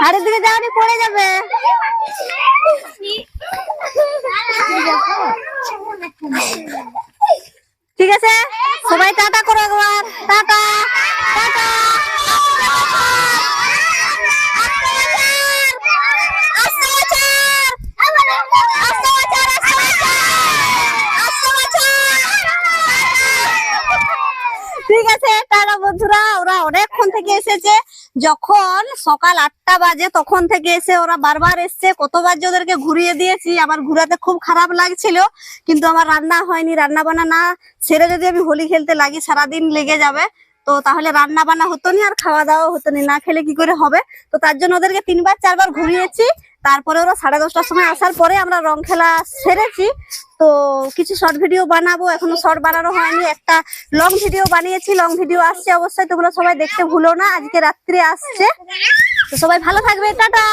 হাড়ের দিকে যাওয়ানি পড়ে যাবে। ঠিক আছে? সবাই টাটা করো একবার। টাটা। আছে টাটা বন্ধুরা, ওরা অনেকক্ষণ থেকে এসেছে। যখন সকাল আটটা বাজে, তখন থেকে এসে ওরা বারবার এসছে। কতবার যে ওদেরকে ঘুরিয়ে দিয়েছি, আমার ঘুরাতে খুব খারাপ লাগছিল। কিন্তু আমার রান্না হয়নি রান্না বান্না না সেরে যদি আমি হোলি খেলতে লাগি, সারাদিন লেগে যাবে। তো তাহলে রান্না বান্না হতো না, আর খাওয়া দাওয়া হতো না না খেলে কি করে হবে? তো তার জন্য ওদেরকে তিনবার, চারবার ঘুরিয়েছি। তারপরে ওরা সাড়ে দশটার সময় আসার পরে আমরা রং খেলা সেরেছি। তো কিছু শর্ট ভিডিও বানাবো। এখনও শর্ট বানানো হয়নি। একটা লং ভিডিও বানিয়েছি। লং ভিডিও আসছে অবশ্যই। তোমরা সবাই দেখতে ভুলো না। আজকে রাত্রে আসছে। তো সবাই ভালো থাকবে। টাটা!